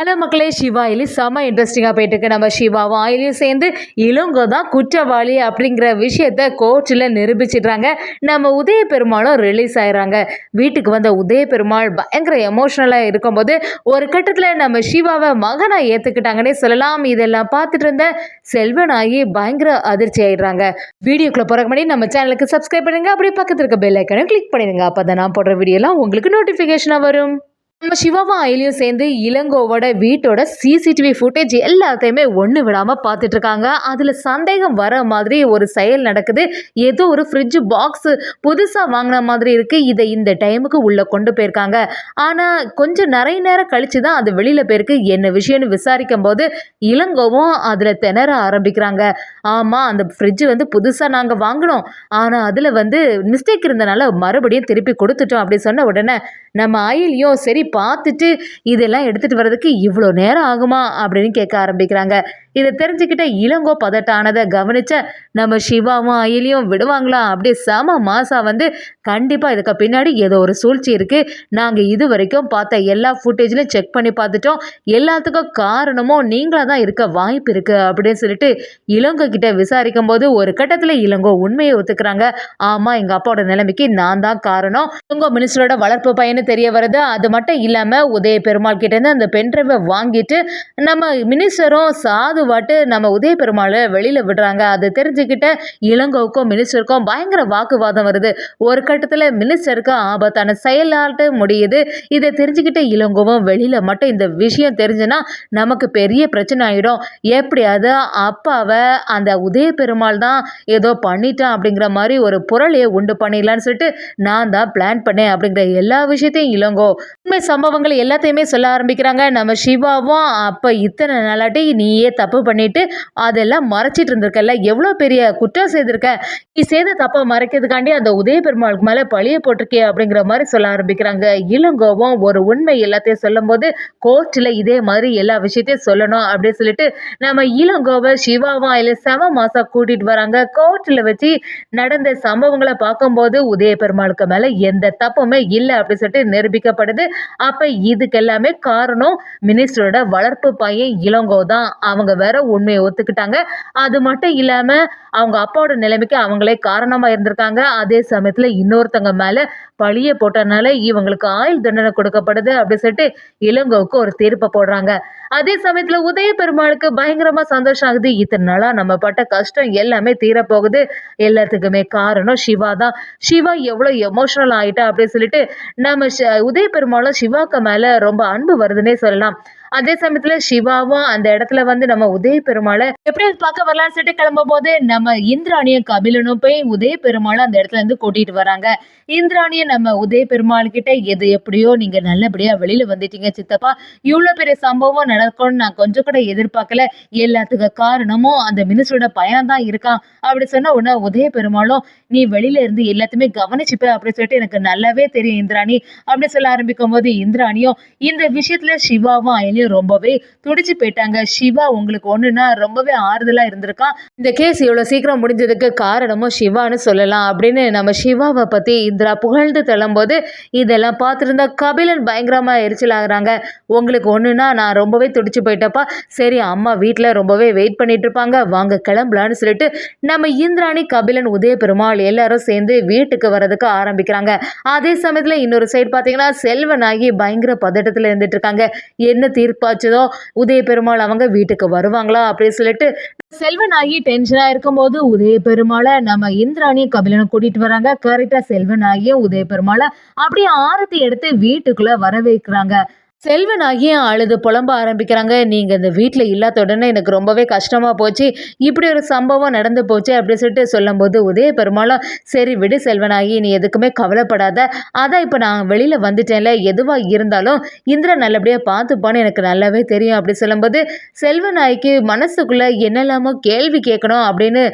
Hello மக்களே சிவா இலி செம இன்ட்ரெஸ்டிங்காக போயிட்டு இருக்கு. நம்ம சிவாவும் ஆயிலையும் சேர்ந்து இளங்கோ தான் குற்றவாளி அப்படிங்கிற விஷயத்த கோர்ட்டில் நிரூபிச்சிடுறாங்க. நம்ம உதய பெருமாளும் ரிலீஸ் ஆயிடுறாங்க. வீட்டுக்கு வந்த உதய பெருமாள் பயங்கர எமோஷ்னலாக இருக்கும்போது ஒரு கட்டத்தில் நம்ம சிவாவை மகனாக ஏற்றுக்கிட்டாங்கன்னே சொல்லலாம். இதெல்லாம் பார்த்துட்டு இருந்த செல்வனாகி பயங்கர அதிர்ச்சி ஆயிடுறாங்க. வீடியோக்குள்ளே போகிறக்கு முன்னாடி நம்ம சேனலுக்கு சப்ஸ்கிரைப் பண்ணுங்க. அப்படியே பக்கத்தில் இருக்க பெல் ஐக்கனும் கிளிக் பண்ணிடுங்க. அப்போ தான் நான் போடுற வீடியோலாம் உங்களுக்கு நோட்டிஃபிகேஷனாக வரும். நம்ம சிவாவும் அயலியும் சேர்ந்து இளங்கோவோட வீட்டோட சிசிடிவி ஃபுட்டேஜ் எல்லாத்தையுமே ஒன்று விடாமல் பார்த்துட்டு இருக்காங்க அதில் சந்தேகம் வர மாதிரி ஒரு செயல் நடக்குது. ஏதோ ஒரு ஃப்ரிட்ஜ் பாக்ஸு புதுசாக வாங்கின மாதிரி இருக்குது இதை இந்த டைமுக்கு உள்ளே கொண்டு போயிருக்காங்க. ஆனால் கொஞ்சம் நிறைய நேரம் கழித்து தான் அது வெளியில் போயிருக்கு. என்ன விஷயம்னு விசாரிக்கும் போது இளங்கோவும் அதில் திணற ஆரம்பிக்கிறாங்க. ஆமாம் அந்த ஃப்ரிட்ஜ் வந்து புதுசாக நாங்கள் வாங்கினோம். ஆனால் அதில் வந்து மிஸ்டேக் இருந்தனால மறுபடியும் திருப்பி கொடுத்துட்டோம் அப்படி சொன்ன உடனே நம்ம ஆயிலையும் சரி பார்த்துட்டு இதெல்லாம் எடுத்துகிட்டு வர்றதுக்கு இவ்வளோ நேரம் ஆகுமா அப்படின்னு கேட்க ஆரம்பிக்கிறாங்க. இதை தெரிஞ்சுக்கிட்ட இளங்கோ பதட்டானதை கவனிச்ச நம்ம சிவாவும் அயிலியும் விடுவாங்களா? அப்படியே செம மாசா வந்து கண்டிப்பாக இதுக்கு பின்னாடி ஏதோ ஒரு சூழ்ச்சி இருக்குது நாங்கள் இது வரைக்கும் பார்த்த எல்லா ஃபுட்டேஜ்லையும் செக் பண்ணி பார்த்துட்டோம். எல்லாத்துக்கும் காரணமும் நீங்களாக தான் இருக்க வாய்ப்பு இருக்குது அப்படின்னு சொல்லிட்டு இளங்கோ கிட்ட விசாரிக்கும் போது ஒரு கட்டத்தில் இளங்கோ உண்மையை ஒத்துக்கிறாங்க. ஆமாம் எங்கள் அப்பாவோட நிலைமைக்கு நான் தான் காரணம். இளங்கோ மினிஸ்டரோட வளர்ப்பு பையனு தெரிய வருது. அது மட்டும் இல்லாமல் உதய பெருமாள் கிட்டேருந்து அந்த பென்ட்ரைவை வாங்கிட்டு நம்ம மினிஸ்டரும் சாது வாட்டு நம்ம உதய பெருமாளை வெளியில் விடுறாங்க அதை தெரிஞ்சுக்கிட்ட இளங்கோவுக்கும் மினிஸ்டருக்கும் பயங்கர வாக்குவாதம் வருது. ஒரு கட்டத்தில் மினிஸ்டருக்கு ஆபத்தான செயலாட்டு முடியுது. இதை தெரிஞ்சுக்கிட்ட இளங்கோவும் வெளியில் மட்டும் இந்த விஷயம் தெரிஞ்சுன்னா நமக்கு பெரிய பிரச்சனை ஆகிடும் எப்படியாவது அப்பாவை அந்த உதய பெருமாள் தான் ஏதோ பண்ணிட்டான் அப்படிங்கிற மாதிரி ஒரு புரளையை உண்டு பண்ணிடலான்னு சொல்லிட்டு நான் தான் பிளான் பண்ணேன் அப்படிங்கிற எல்லா விஷயத்தையும் இளங்கோ உண்மை சம்பவங்கள் எல்லாத்தையுமே சொல்ல ஆரம்பிக்கிறாங்க. நம்ம சிவாவும் அப்போ இத்தனை நாளாட்டி நீயே தப்பு தப்பு பண்ணிட்டு அதெல்லாம் மறைச்சிட்டு இருந்திருக்கல எவ்வளோ பெரிய குற்றம் செய்திருக்க? நீ செய்த தப்பை மறைக்கிறதுக்காண்டி அந்த உதய பெருமாளுக்கு மேலே பழிய போட்டிருக்கே அப்படிங்கிற மாதிரி சொல்ல ஆரம்பிக்கிறாங்க. இளங்கோவம் ஒரு உண்மை எல்லாத்தையும் சொல்லும்போது கோர்ட்டில் இதே மாதிரி எல்லா விஷயத்தையும் சொல்லணும் அப்படின்னு சொல்லிட்டு நம்ம இளங்கோவை சிவாவா இல்லை செம மாசா கூட்டிட்டு வராங்க. கோர்ட்டில் வச்சு நடந்த சம்பவங்களை பார்க்கும்போது உதய பெருமாளுக்கு மேலே எந்த தப்புமே இல்லை அப்படின்னு சொல்லிட்டு நிரூபிக்கப்படுது. அப்போ இதுக்கு எல்லாமே காரணம் மினிஸ்டரோட வளர்ப்பு பையன் இளங்கோ தான். அவங்க வேற உண்மையை ஒத்துக்கிட்டாங்க. அது மட்டும் இல்லாமல் அவங்க அப்பாவோட நிலைமைக்கு அவங்களே காரணமாக இருந்திருக்காங்க. அதே சமயத்தில் இன்னொருத்தங்க மேலே பழிய போட்டனால இவங்களுக்கு ஆயுள் தண்டனை கொடுக்கப்படுது அப்படின்னு சொல்லிட்டு இளங்கோவுக்கு ஒரு தீர்ப்பை போடுறாங்க. அதே சமயத்தில் உதய பெருமாளுக்கு பயங்கரமாக சந்தோஷம் ஆகுது. இத்தனை நாளாக நம்ம பட்ட கஷ்டம் எல்லாமே தீரப்போகுது. எல்லாத்துக்குமே காரணம் சிவா தான். சிவா எவ்வளோ எமோஷனல் ஆகிட்டா அப்படின்னு சொல்லிட்டு நம்ம உதய பெருமாளும் சிவாக்கு மேலே ரொம்ப அன்பு வருதுன்னே சொல்லலாம். அதே சமயத்துல சிவாவும் அந்த இடத்துல வந்து நம்ம உதய பெருமாளை எப்படி பார்க்க வரலாம்னு சொல்லிட்டு கிளம்பும் போது நம்ம இந்திராணியும் கபிலனும் போய் உதய பெருமாளை அந்த இடத்துல இருந்து கூட்டிட்டு வராங்க. இந்திராணியை நம்ம உதய பெருமாள் கிட்ட எது எப்படியோ நீங்க நல்லபடியா வெளியில வந்துட்டீங்க சித்தப்பா. இவ்வளோ பெரிய சம்பவம் நடக்கும்னு நான் கொஞ்சம் கூட எதிர்பார்க்கல. எல்லாத்துக்கு காரணமும் அந்த மினிஸ்டரோட பயம் தான் இருக்கான். அப்படி சொன்ன உடனே உதய பெருமாளும் நீ வெளியில இருந்து எல்லாத்தையுமே கவனிச்சுப்ப அப்படின்னு சொல்லிட்டு எனக்கு நல்லாவே தெரியும் இந்திராணி. அப்படின்னு சொல்ல ஆரம்பிக்கும் போது இந்திராணியும் இந்த விஷயத்துல சிவாவும் அயலியும் ரொம்பவே துடிச்சு போயிட்டாங்க. சிவா உங்களுக்கு ஒன்றுன்னா ரொம்பவே ஆறுதலாக இருந்திருக்கான். இந்த கேஸ் இவ்வளோ சீக்கிரம் முடிஞ்சதுக்கு காரணமும் சிவான்னு சொல்லலாம். அப்படின்னு நம்ம சிவாவை பற்றி இந்திரா புகழ்ந்து தள்ளும்போது இதெல்லாம் பார்த்துருந்தா கபிலன் பயங்கரமாக எரிச்சலாகிறாங்க. உங்களுக்கு ஒன்றுனா நான் ரொம்பவே துடிச்சு போயிட்டப்பா சரி அம்மா வீட்டில் ரொம்பவே வெயிட் பண்ணிட்டு இருப்பாங்க. வாங்க கிளம்பலான்னு சொல்லிட்டு நம்ம இந்திராணி கபிலன் உதய பெருமாள் எல்லாரும் சேர்ந்து வீட்டுக்கு வர்றதுக்கு ஆரம்பிக்கிறாங்க. அதே சமயத்தில் இன்னொரு சைடு பார்த்தீங்கன்னா செல்வனாகி பயங்கர பதட்டத்தில் இருந்துட்டு இருக்காங்க. என்ன தீர்ப்பாச்சதோ உதய பெருமாள் அவங்க வீட்டுக்கு வருவாங்களா? அப்படின்னு சொல்லிட்டு செல்வனாகி டென்ஷனாக இருக்கும்போது உதய பெருமாளை நம்ம இந்திராணியும் கபிலனும் கூட்டிட்டு வராங்க. கரெக்டாக செல்வனாகியும் உதய பெருமாளை அப்படியே ஆரத்தி எடுத்து வீட்டுக்குள்ளே வர வைக்கிறாங்க செல்வனாகிய அழுது? புலம்ப ஆரம்பிக்கிறாங்க. நீங்கள் இந்த வீட்டில் இல்லாத உடனே எனக்கு ரொம்பவே கஷ்டமாக போச்சு. இப்படி ஒரு சம்பவம் நடந்து போச்சு அப்படின்னு சொல்லிட்டு சொல்லும்போது உதய பெருமாளும் சரி விடு செல்வனாகி நீ எதுக்குமே கவலைப்படாத. அதான் இப்போ நான் வெளியில் வந்துட்டேன்ல. எதுவாக இருந்தாலும் இந்திரன் நல்லபடியாக பார்த்துப்பான்னு எனக்கு நல்லாவே தெரியும். அப்படி சொல்லும்போது செல்வநாய்க்கு மனசுக்குள்ளே என்னெல்லாமோ கேள்வி கேட்கணும் அப்படின்னு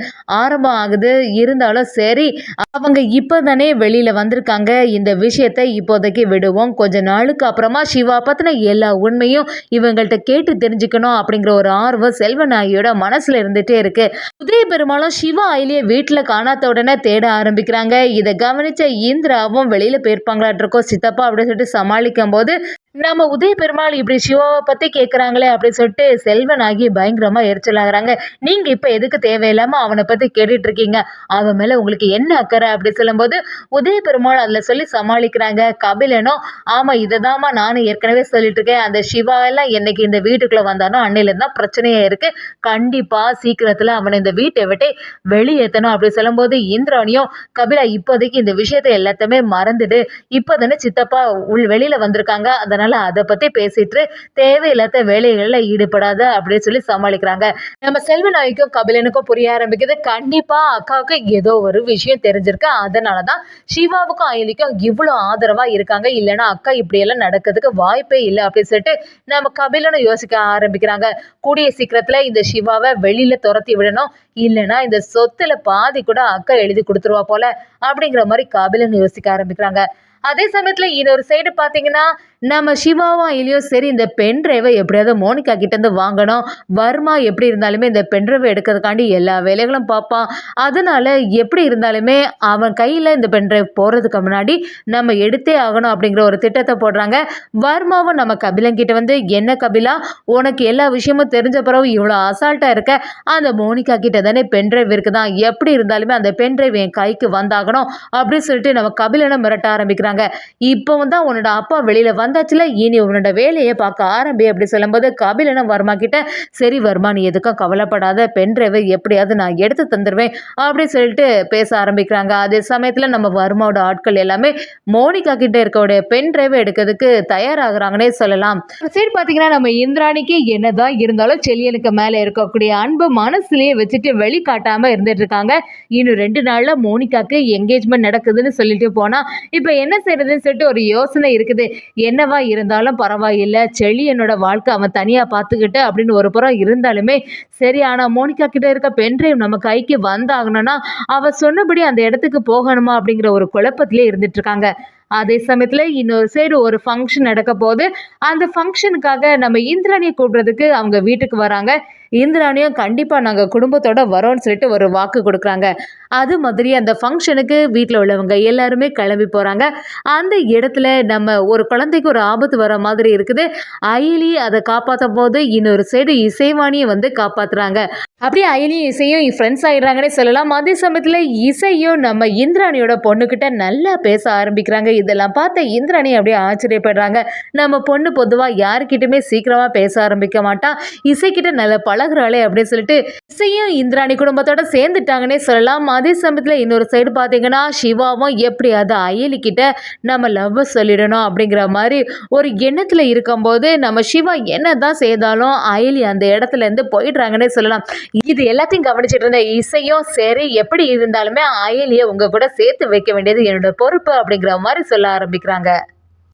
ஆரம்பம் ஆகுது. இருந்தாலும் சரி அவங்க இப்போ தானே வெளியில் வந்திருக்காங்க. இந்த விஷயத்தை இப்போதைக்கு விடுவோம். கொஞ்ச நாளுக்கு அப்புறமா சிவாப்பா பற்றின எல்லா உண்மையும் இவங்கள்ட்ட கேட்டு தெரிஞ்சுக்கணும் அப்படிங்கிற ஒரு ஆர்வம் செல்வநாயகியோட மனசில் இருந்துகிட்டே இருக்கு. உதய பெருமாளும் சிவா அயிலிய வீட்டில் காணாத உடனே தேட ஆரம்பிக்கிறாங்க. இதை கவனித்த இந்திராவும் வெளியில் போயிருப்பாங்களாட்டிருக்கோம். சித்தப்பா அப்படின்னு சொல்லிட்டு சமாளிக்கும் போது நம்ம உதய பெருமாள் இப்படி சிவாவை பற்றி கேட்குறாங்களே அப்படின்னு சொல்லிட்டு செல்வனாகி பயங்கரமாக எரிச்சலாகிறாங்க. நீங்கள் இப்போ எதுக்கு தேவையில்லாமல் அவனை பற்றி கேட்டுட்டு இருக்கீங்க அவன் மேலே உங்களுக்கு என்ன அக்கறை அப்படி சொல்லும்போது உதய பெருமாள் அதில் சொல்லி சமாளிக்கிறாங்க. கபிலனும் ஆமாம் இதை தாம்மா நானும் ஏற்கனவே சொல்லிட்டு இருக்கேன் அந்த சிவா எல்லாம் என்னைக்கு இந்த வீட்டுக்குள்ளே வந்தானோ அன்னையிலேருந்து தான் பிரச்சனையாக இருக்குது கண்டிப்பாக சீக்கிரத்தில் அவனை இந்த வீட்டை விட்டு வெளியேற்றணும் அப்படி சொல்லும்போது இந்திராணியும் கபிலா இப்போதைக்கு இந்த விஷயத்தை எல்லாத்தையுமே மறந்துடு இப்போ தானே சித்தப்பா உள் வெளியில் வந்திருக்காங்க. அதனால் அதை பற்றி பேசிட்டு தேவையில்லாத வேலைகளில் ஈடுபடாத அப்படின்னு சொல்லி சமாளிக்கிறாங்க. நம்ம செல்வ நாய்க்கும் கபிலனுக்கும் புரிய ஆரம்பிக்குது. கண்டிப்பாக அக்காவுக்கு ஏதோ ஒரு விஷயம் தெரிஞ்சிருக்கு. அதனால தான் சிவாவுக்கும் அயலிக்கும் இவ்வளோ ஆதரவாக இருக்காங்க. இல்லைன்னா அக்கா இப்படியெல்லாம் நடக்கிறதுக்கு வாய்ப்பே இல்லை அப்படின்னு சொல்லிட்டு நம்ம கபிலனும் யோசிக்க ஆரம்பிக்கிறாங்க. கூடிய சீக்கிரத்தில் இந்த சிவாவை வெளியில் துரத்தி விடணும். இல்லைன்னா இந்த சொத்துல பாதி கூட அக்கா எழுதி கொடுத்துருவா போல அப்படிங்கிற மாதிரி காபிலன் யோசிக்க ஆரம்பிக்கிறாங்க. அதே சமயத்தில் இன்னொரு சைடு பார்த்தீங்கன்னா நம்ம சிவாவா இல்லையோ சரி இந்த பென் டிரைவை எப்படியாவது மோனிகா கிட்டேருந்து வாங்கணும். வர்மா எப்படி இருந்தாலுமே இந்த பென் டிரைவை எடுக்கிறதுக்காண்டி எல்லா வேலைகளும் பார்ப்பான் அதனால எப்படி இருந்தாலுமே அவன் கையில் இந்த பென் டிரைவ் போகிறதுக்கு முன்னாடி நம்ம எடுத்தே ஆகணும் அப்படிங்கிற ஒரு திட்டத்தை போடுறாங்க. வர்மாவும் நம்ம கபிலன் கிட்ட வந்து என்ன கபிலா உனக்கு எல்லா விஷயமும் தெரிஞ்ச பிறகு இவ்வளோ அசால்ட்டாக இருக்க? அந்த மோனிகா கிட்ட தானே பென் டிரைவ் இருக்குதான். எப்படி இருந்தாலுமே அந்த பென் டிரைவ் என் கைக்கு வந்தாகணும் அப்படின்னு சொல்லிட்டு நம்ம கபிலனை மிரட்ட ஆரம்பிக்கிறாங்க. இப்போ தான் உன்னோட அப்பா வெளியில் வந்தாச்சுல இனி உன்னோட வேலையை பார்க்க ஆரம்பி அப்படி சொல்லும்போது கபிலனும் வர்மா கிட்ட சரி வர்மா நீ எதுக்கும் கவலைப்படாத பென் டிரைவை எப்படியாவது நான் எடுத்து தந்துடுவேன் அப்படின்னு சொல்லிட்டு பேச ஆரம்பிக்கிறாங்க. அதே சமயத்தில் நம்ம வர்மாவோட ஆட்கள் எல்லாமே மோனிகா கிட்ட இருக்கக்கூடிய பென் டிரைவை எடுக்கிறதுக்கு தயாராகிறாங்கன்னே சொல்லலாம். சரி பார்த்தீங்கன்னா நம்ம இந்திராணிக்கு என்னதான் இருந்தாலும் செல்லியனுக்கு மேலே இருக்கக்கூடிய அன்பு மனசுலேயே வச்சுட்டு வெளிக்காட்டாமல் இருந்துட்டு இருக்காங்க. இன்னும் ரெண்டு நாள்ல மோனிகாக்கு என்கேஜ்மெண்ட் நடக்குதுன்னு சொல்லிட்டு போனா இப்போ என்ன செய்யறதுன்னு சொல்லிட்டு ஒரு யோசனை இருக்குது. என்னவா இருந்தாலும் பரவாயில்லை. செளி என்னோட வாழ்க்கை அவன் தனியாக பார்த்துக்கிட்டு அப்படின்னு ஒரு புறம் இருந்தாலுமே சரி ஆனால் மோனிகா கிட்ட இருக்க பென்ட்ரைவ் நம்ம கைக்கு வந்தாகணும்னா அவ சொன்னபடி அந்த இடத்துக்கு போகணுமா அப்படிங்கிற ஒரு குழப்பத்திலே இருந்துட்டு இருக்காங்க. அதே சமயத்தில் இன்னொரு சைடு ஒரு ஃபங்க்ஷன் நடக்க போது அந்த ஃபங்க்ஷனுக்காக நம்ம இந்திராணியை கூப்பிடுறதுக்கு அவங்க வீட்டுக்கு வராங்க. இந்திராணியும் கண்டிப்பாக நாங்கள் குடும்பத்தோட வரோம்னு சொல்லிட்டு ஒரு வாக்கு கொடுக்குறாங்க. அது மாதிரி அந்த ஃபங்க்ஷனுக்கு வீட்டில் உள்ளவங்க எல்லாருமே கிளம்பி போகிறாங்க அந்த இடத்துல நம்ம ஒரு குழந்தைக்கு ஒரு ஆபத்து வர மாதிரி இருக்குது. அயலி அதை காப்பாற்றும் போது இன்னொரு சைடு இசைவாணியை வந்து காப்பாற்றுறாங்க அப்படியே அயலியும் இசையும் ஃப்ரெண்ட்ஸ் ஆகிடுறாங்கன்னே சொல்லலாம். அதே சமயத்தில் இசையும் நம்ம இந்திராணியோட பொண்ணுக்கிட்ட நல்லா பேச ஆரம்பிக்கிறாங்க. இதெல்லாம் பார்த்த இந்திராணி அப்படியே ஆச்சரியப்படுறாங்க. நம்ம பொண்ணு பொதுவாக யாருக்கிட்டுமே சீக்கிரமாக பேச ஆரம்பிக்க மாட்டா. இசைக்கிட்ட நல்லா பழகுறாளே அப்படின்னு சொல்லிட்டு இசையும் இந்திராணி குடும்பத்தோட சேர்ந்துட்டாங்கன்னே சொல்லலாம். அதே சமயத்தில் இன்னொரு சைடு பார்த்தீங்கன்னா சிவாவும் எப்படியாவது அயலி கிட்ட நம்ம லவ் சொல்லிடணும் அப்படிங்கிற மாதிரி ஒரு எண்ணத்தில் இருக்கும்போது நம்ம சிவா என்ன தான் செய்தாலும் அயலி அந்த இடத்துல இருந்து போயிடுறாங்கன்னே சொல்லலாம். இது எல்லாத்தையும் கவனிச்சிட்டு இருந்த இசையும் சரி எப்படி இருந்தாலுமே அயலியை உங்கள் கூட சேர்த்து வைக்க வேண்டியது என்னோட பொறுப்பு அப்படிங்கிற மாதிரி சொல்ல ஆரம்பிக்கிறாங்க.